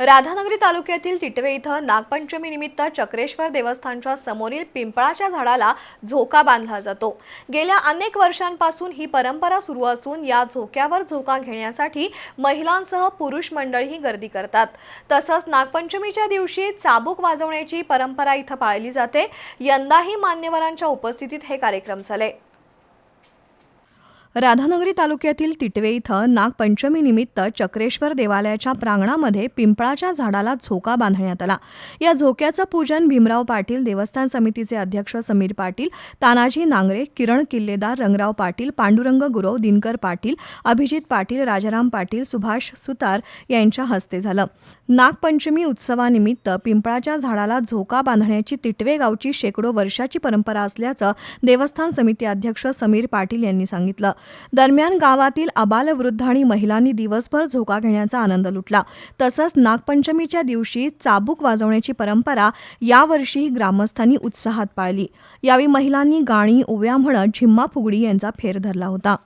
राधानगरी तालुक्यातील तिटवे इथं नागपंचमी निमित्त चक्रेश्वर देवस्थानच्या समोरील पिंपळाच्या झाडाला झोका बांधला जातो. गेल्या अनेक वर्षांपासून ही परंपरा सुरू असून या झोक्यावर झोका घेण्यासाठी महिलांसह पुरुष मंडळीही गर्दी करतात. तसंच नागपंचमीच्या दिवशी चाबूक वाजवण्याची परंपरा इथं पाळली जाते. यंदाही मान्यवरांच्या उपस्थितीत हे कार्यक्रम झाले. राधानगरी तालुक्यातील तिटवे इथं नागपंचमीनिमित्त चक्रेश्वर देवालयाच्या प्रांगणामध्ये पिंपळाच्या झाडाला झोका बांधण्यात आला. या झोक्याचं पूजन भीमराव पाटील देवस्थान समितीचे अध्यक्ष समीर पाटील तानाजी नांगरे किरण किल्लेदार रंगराव पाटील पांडुरंग गुरव दिनकर पाटील अभिजित पाटील राजाराम पाटील सुभाष सुतार यांच्या हस्ते झालं. नागपंचमी उत्सवानिमित्त पिंपळाच्या झाडाला झोका बांधण्याची तिटवे गावची शेकडो वर्षाची परंपरा असल्याचं देवस्थान समिती अध्यक्ष समीर पाटील यांनी सांगितलं. दरम्यान गावातील आबालवृद्ध आणि महिलांनी दिवसभर झोका घेण्याचा आनंद लुटला. तसंच नागपंचमीच्या दिवशी चाबूक वाजवण्याची परंपरा यावर्षीही ग्रामस्थांनी उत्साहात पाळली. यावेळी महिलांनी गाणी ओव्या म्हणत झिम्मा फुगडी यांचा फेर धरला होता.